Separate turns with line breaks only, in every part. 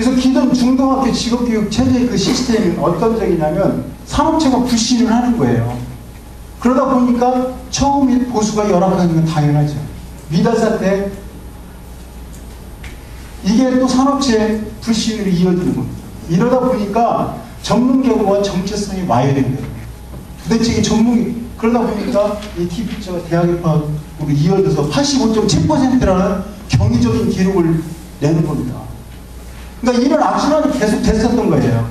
그래서 기존 중등학교 직업교육 체제의 그 시스템이 어떤 적이냐면 산업체가 불신을 하는 거예요. 그러다 보니까 처음에 보수가 열악하는 건 당연하죠. 미달사 때 이게 또 산업체 불신으로 이어지는 겁니다. 이러다 보니까 전문 계보와 정체성이 와야되는 거예요. 도대체 이 전문 그러다 보니까 이 TV처가 대학의 파업으로 이어져서 85.7%라는 경이적인 기록을 내는 겁니다. 그러니까 이런 악순환이 계속 됐었던 거예요.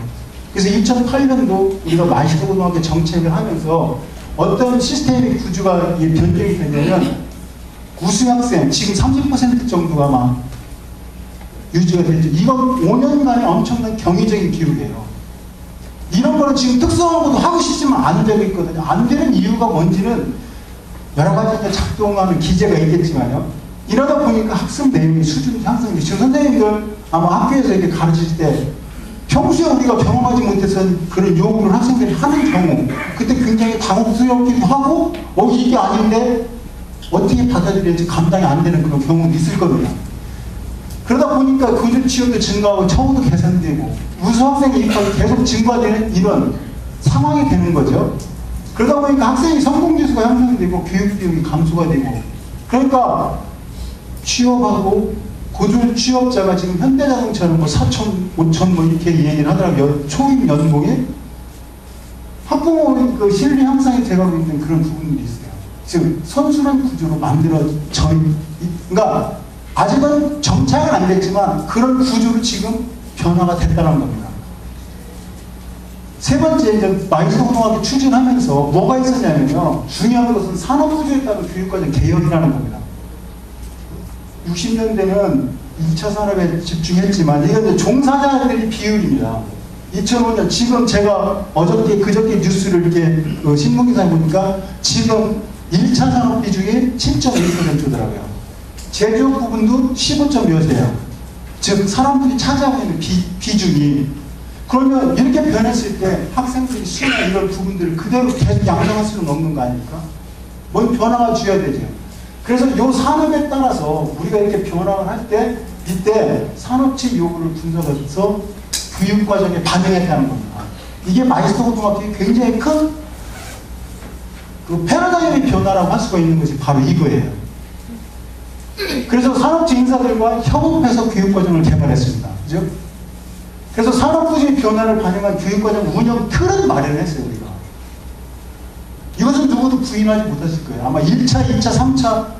그래서 2008년도 우리가 마시도고등학교 정책을 하면서 어떤 시스템의 구조가 변경이 되냐면 우수학생 지금 30% 정도가 막 유지가 됐죠. 이건 5년간의 엄청난 경이적인 기록이에요. 이런 거는 지금 것도 하고 싶지만 안 되고 있거든요. 안 되는 이유가 뭔지는 여러 가지 작동하는 기제가 있겠지만요. 이러다 보니까 학습 내용의 수준이 향상돼. 지금 선생님들 아마 학교에서 이렇게 가르칠 때 평소에 우리가 경험하지 못해서 그런 요구를 학생들이 하는 경우 그때 굉장히 당혹스럽기도 하고 어 이게 아닌데 어떻게 받아들일지 감당이 안 되는 그런 경우도 있을 거든요. 그러다 보니까 교준 취업도 증가하고 처우도 개선되고 우수 학생 입학이 계속 증가되는 이런 상황이 되는 거죠. 그러다 보니까 학생의 성공 지수가 향상되고 교육 비용이 감소가 되고 그러니까 취업하고 고졸 취업자가 지금 현대자동차는 뭐 4천, 5천 뭐 이렇게 얘기를 하더라고요. 초임 연봉에 학부모 그 실리 향상이 돼가고 있는 그런 부분들이 있어요. 즉 선순환 구조로 만들어져 그러니까 아직은 정착은 안 됐지만 그런 구조로 지금 변화가 됐다는 겁니다. 세 번째 이제 마이스고등학교 추진하면서 뭐가 있었냐면요. 중요한 것은 산업구조에 따른 교육과정 개혁이라는 겁니다. 60년대는 2차 산업에 집중했지만 이건 종사자들의 비율입니다. 2005년 지금 제가 어저께 그저께 뉴스를 이렇게 그 신문기사에 보니까 지금 1차 산업 비중이 7.1%더라고요. 제조업 부분도 15점 몇이에요. 즉 사람들이 차지하고 있는 비, 비중이 그러면 이렇게 변했을 때 학생들이 수나 이런 부분들을 그대로 계속 양성할 수는 없는 거 아닙니까? 뭔 변화가 줘야 되죠. 그래서 이 산업에 따라서 우리가 이렇게 변화를 할 때 이때 산업체 요구를 분석해서 교육 과정에 반영했다는 겁니다. 이게 마이스터 고등학교의 굉장히 큰 그 패러다임의 변화라고 할 수가 있는 것이 바로 이거예요. 그래서 산업체 인사들과 협업해서 교육 과정을 개발했습니다. 그죠? 그래서 산업부의 변화를 반영한 교육 과정 운영 틀은 마련했어요, 우리가. 이것은 누구도 부인하지 못하실 거예요. 아마 1차, 2차, 3차,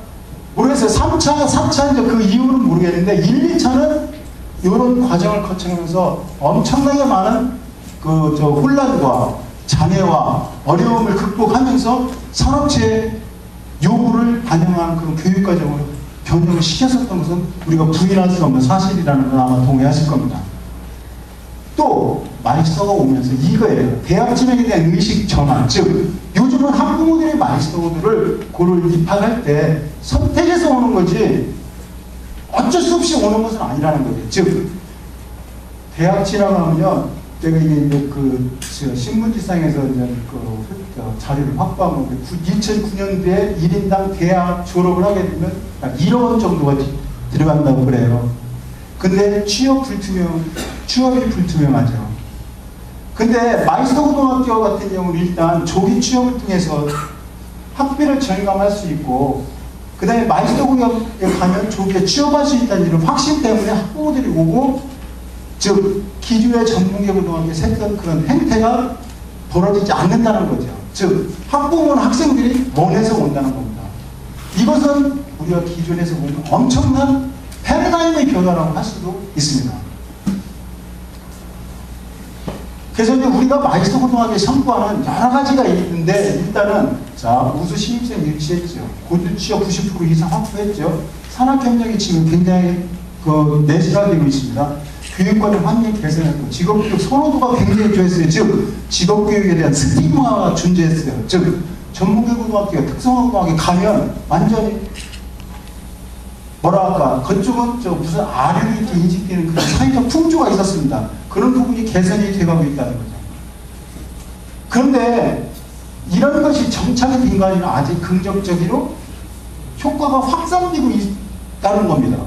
모르겠어요. 3차, 4차, 이제 그 이유는 모르겠는데, 1, 2차는 이런 과정을 거쳐가면서 엄청나게 많은 그, 저, 혼란과 장애와 어려움을 극복하면서 산업체의 요구를 반영하는 그런 교육 과정을 변경을 시켰었던 것은 우리가 부인할 수 없는 사실이라는 건 아마 동의하실 겁니다. 또 마이스터가 오면서 이거예요. 대학 진학에 대한 의식 전환. 즉 요즘은 학부모들이 마이스터들을 고를 입학할 때 선택해서 오는 거지 어쩔 수 없이 오는 것은 아니라는 거죠. 즉 대학 진학하면요. 제가 이게 그 신문지상에서 이제 그 자료를 확보한 건데 2009년도에 1인당 대학 졸업을 하게 되면 약 1억 원 정도가 들어간다고 그래요. 근데 취업 불투명, 취업이 불투명하죠. 근데 마이스터 고등학교 같은 경우는 일단 조기 취업을 통해서 학비를 절감할 수 있고 그 다음에 마이스터 고등학교에 가면 조기에 취업할 수 있다는 이런 확신 때문에 학부모들이 오고 즉 기주의 전문계 고등학교에 샜던 그런 행태가 벌어지지 않는다는 거죠. 즉 학부모는 학생들이 원해서 온다는 겁니다. 이것은 우리가 기존에서 보는 엄청난 패러다임의 변화라고 할 수도 있습니다. 그래서 이제 우리가 마이스터 고등학교에 선포하는 여러 가지가 있는데 일단은 자 우수 신입생 유치했죠. 고졸 취업 90% 이상 확보했죠. 산학협력이 지금 굉장히 그 내실화되고 있습니다. 교육과정 환경 개선했고 직업교육 선호도가 굉장히 좋았어요. 즉 직업교육에 대한 스티마가 존재했어요. 즉 전문교육고등학교, 특성화고등학교 가면 완전히 뭐라 할까 그쪽은 저 무슨 아류로 인식되는 그런 사회적 풍조가 있었습니다. 그런 부분이 개선이 돼가고 있다는 거죠. 그런데 이런 것이 정착이 된거 아니면 아직 긍정적으로 효과가 확산되고 있다는 겁니다.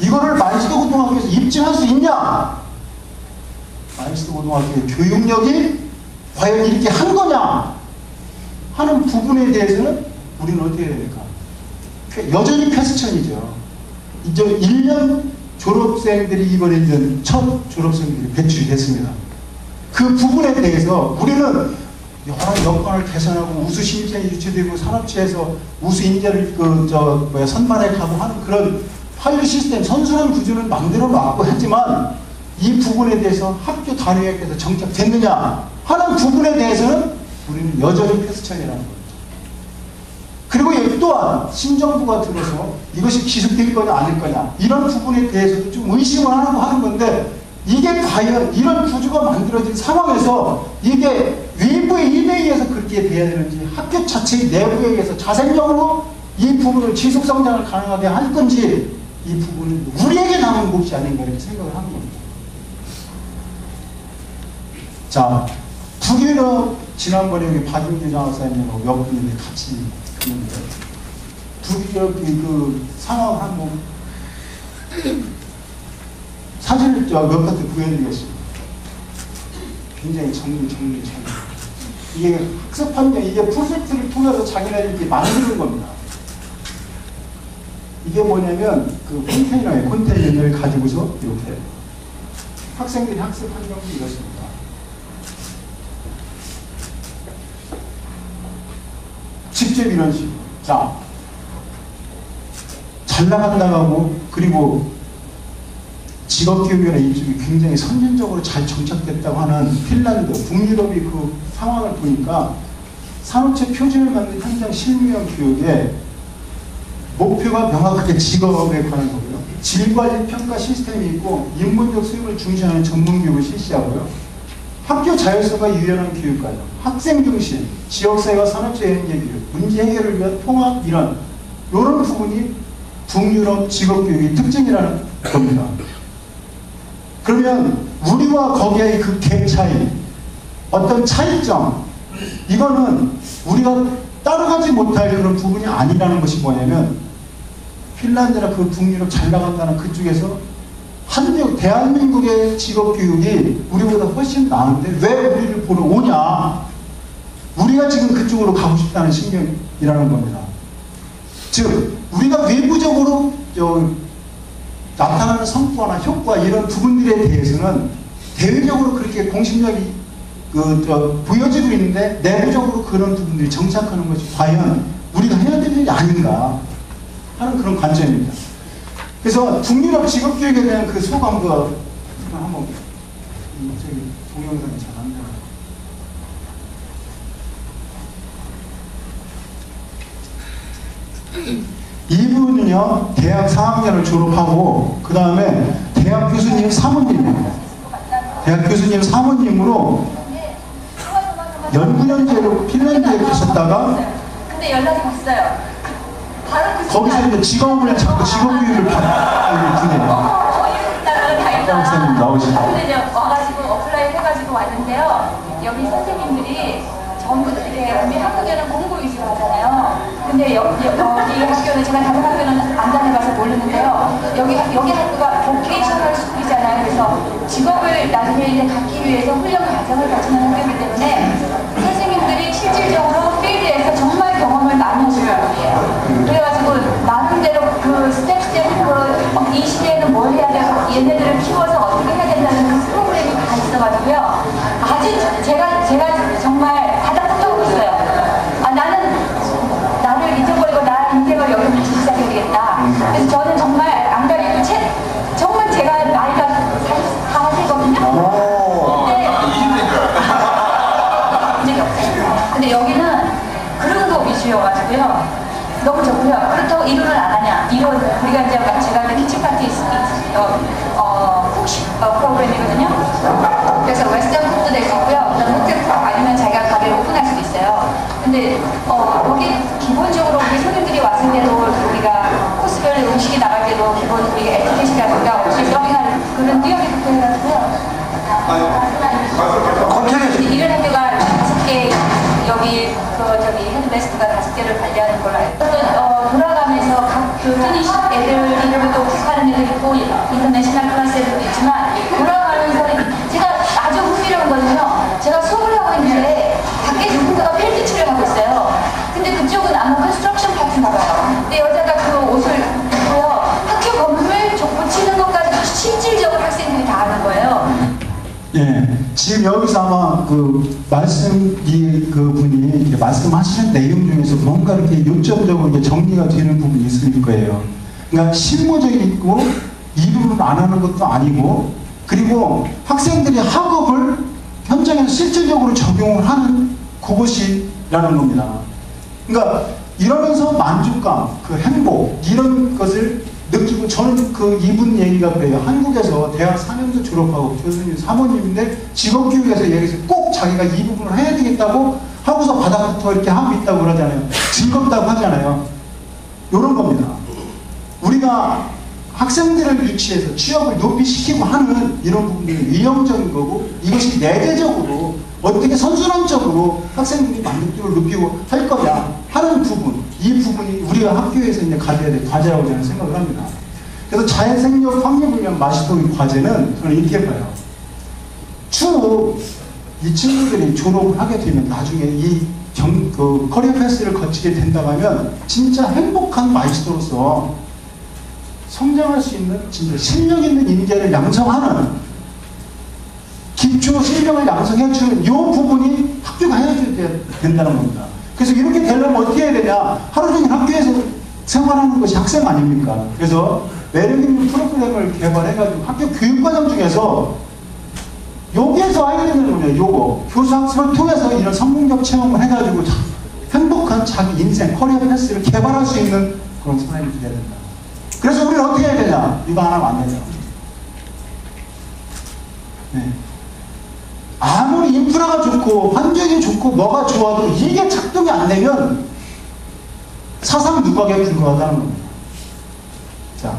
이거를 만시도 고등학교에서 입증할 수 있냐? 만시도 고등학교의 교육력이 과연 이렇게 한 거냐? 하는 부분에 대해서는 우리는 어떻게 해야 될까? 여전히 패스천이죠. 이제 1년 졸업생들이 이번에 이제 첫 졸업생들이 배출이 됐습니다. 그 부분에 대해서 우리는 여러 여건을 개선하고 우수 신입생이 유치되고 산업체에서 우수 인재를 그 저 뭐야 선발해 가고 하는 그런 파일 시스템 선순환 구조는 만들어 놨고 했지만 이 부분에 대해서 학교 단위학교에서 정착됐느냐 하는 부분에 대해서는 우리는 여전히 패스천이라는 여기 또한 신정부가 들어서 이것이 기술될 거냐 아닐 거냐 이런 부분에 대해서도 좀 의심을 하고 하는 건데 이게 과연 이런 구조가 만들어진 상황에서 이게 외부의 힘에 의해서 그렇게 돼야 되는지 학교 자체의 내부에 의해서 자생적으로 이 부분을 지속 성장을 가능하게 할 건지 이 부분은 우리에게 남은 몫이 아닌가 이렇게 생각을 하는 겁니다. 자, 북유럽 지난번에 여기 박윤규 장학사님하고 몇 분인데 같이 갔는데 북유럽 그 상황을 한번 사진을 몇 가지 구해드리겠습니다. 굉장히 정리, 정리, 정리. 이게 학습 환경, 이게 프로젝트를 통해서 자기네들이 만드는 겁니다. 이게 뭐냐면 그 컨테이너에 컨테이너를 가지고서 이렇게 학생들이 학습 환경이 이렇습니다. 직접 이런 식으로. 자, 잘 나간다고 그리고 직업교육이나 이쪽이 굉장히 선진적으로 잘 정착됐다고 하는 핀란드, 북유럽의 그 상황을 보니까 산업체 표준을 만든 현장 실무형 교육에 목표가 명확하게 직업에 관한 거고요. 질관리 평가 시스템이 있고 인문적 수용을 중시하는 전문 교육을 실시하고요. 학교 자율성과 유연한 교육과정, 학생 중심, 지역사회와 산업체 연계 교육, 문제 해결을 위한 통합 이런 이런 부분이 북유럽 직업교육의 특징이라는 겁니다. 그러면 우리와 거기의 그 갭 차이, 어떤 차이점, 이거는 우리가 따라가지 못할 그런 부분이 아니라는 것이 뭐냐면 핀란드나 그 북유럽 잘 나간다는 그쪽에서 한국 대한민국의 직업교육이 우리보다 훨씬 나은데 왜 우리를 보러 오냐? 우리가 지금 그쪽으로 가고 싶다는 신경이라는 겁니다. 즉 우리가 외부적으로 저 나타나는 성과나 효과 이런 부분들에 대해서는 대외적으로 그렇게 공신력이 그, 저, 보여지고 있는데 내부적으로 그런 부분들이 정착하는 것이 과연 우리가 해야 될 일이 아닌가 하는 그런 관점입니다. 그래서 북유럽 직업교육에 대한 그 소감과 한번 저기 동영상이 잘안 나와요. 이분은요 대학 4학년을 졸업하고 그 다음에 대학 교수님 사모님입니다. 대학 교수님 사모님으로 연구연재로 핀란드에 계셨다가
근데 연락이 왔어요. 바로 그
거기서 이제 직업을 자꾸 직업 교육을 받는 분이에요.
어.
박사님 나오시죠.
근데 이제 와가지고 어플라이 해가지고 왔는데요. 여기 선생님들이 전부 이렇게 우리 한국에는 공부 위주로 하잖아요. 근데 여, 기 학교는 제가 다른 학교는 안 다녀봐서 모르는데요. 여기 학- 여기 학교가 보케이셔널 스쿨이잖아요. 그래서 직업을 나중에 이제 갖기 위해서 훈련 과정을 거치는 학교이기 때문에 선생님들이 실질적으로 필드에서 정말 경험을 많이 하시는 학교예요. 그래가지고 나름대로 그 스텝 스텝으로 어, 이 시대에는 뭘 해야 되고 얘네들을 키워서 어떻게 해야 된다는 그 프로그램이 다 있어가지고요. 아주 제가 제가 개를 관리하는 걸로 알고. 어, 돌아가면서 각그 트니시 애들이 그리고 또 국가하는 애들 있고 인터내셔널 클래스 애들도 있지만 돌아가면서 제가 아주 흥미로운 거는요. 제가 수업을 하고 있는데 밖에 누군가가 필드 칠을 하고 있어요. 근데 그쪽은 아마 컨스트럭션 파트인가 봐요. 근데 여자가 그 옷을 입고요. 학교 건물 족보 치는 것까지도 실질적으로 학생들이 다 하는 거예요.
예, 지금 여기서 아마 그 말씀 이그 분이 말씀하시는 내용 중에서 뭔가 이렇게 요점적으로 정리가 되는 부분이 있을 거예요. 그러니까 실무적이고 일을 안 하는 것도 아니고 그리고 학생들이 학업을 현장에서 실질적으로 적용을 하는 그것이라는 겁니다. 그러니까 이러면서 만족감, 그 행복 이런 것을 느끼고 저는 그 이분 얘기가 그래요. 한국에서 대학 4년도 졸업하고 교수님 사모님인데 직업 교육에서 얘기해서 꼭 자기가 이 부분을 해야 되겠다고 하고서 바닥부터 이렇게 하고 있다고 그러잖아요. 즐겁다고 하잖아요. 이런 겁니다. 우리가 학생들을 유치해서 취업을 높이 시키고 하는 이런 부분들이 위험적인 거고 이것이 내재적으로 어떻게 선순환적으로 학생들이 만족도를 높이고 할 거냐 하는 부분 이 부분이 우리가 학교에서 이제 가져야 될 과제라고 저는 생각을 합니다. 그래서 자연생력 확률분명 마시토 과제는 저는 이렇게 봐요. 추후 이 친구들이 졸업을 하게 되면 나중에 이 경, 그 커리어 패스를 거치게 된다고 하면 진짜 행복한 마이스터로서 성장할 수 있는 진짜 실력 있는 인재를 양성하는 기초 실력을 양성해주는 이 부분이 학교가 해줘야 된다는 겁니다. 그래서 이렇게 되려면 어떻게 해야 되냐? 하루 종일 학교에서 생활하는 것이 학생 아닙니까? 그래서 매력 있는 프로그램을 개발해가지고 학교 교육과정 중에서 여기에서 되는 거예요. 요거 교수 학습을 통해서 이런 성공적 체험을 해가지고 자- 행복한 자기 인생 커리어 패스를 개발할 수 있는 그런 사람이 돼야 된다. 그래서 우리는 어떻게 해야 되냐? 이거 하면 안 되죠. 네. 아무리 인프라가 좋고 환경이 좋고 뭐가 좋아도 이게 작동이 안 되면 사상 누각에 불과하다는 겁니다. 자,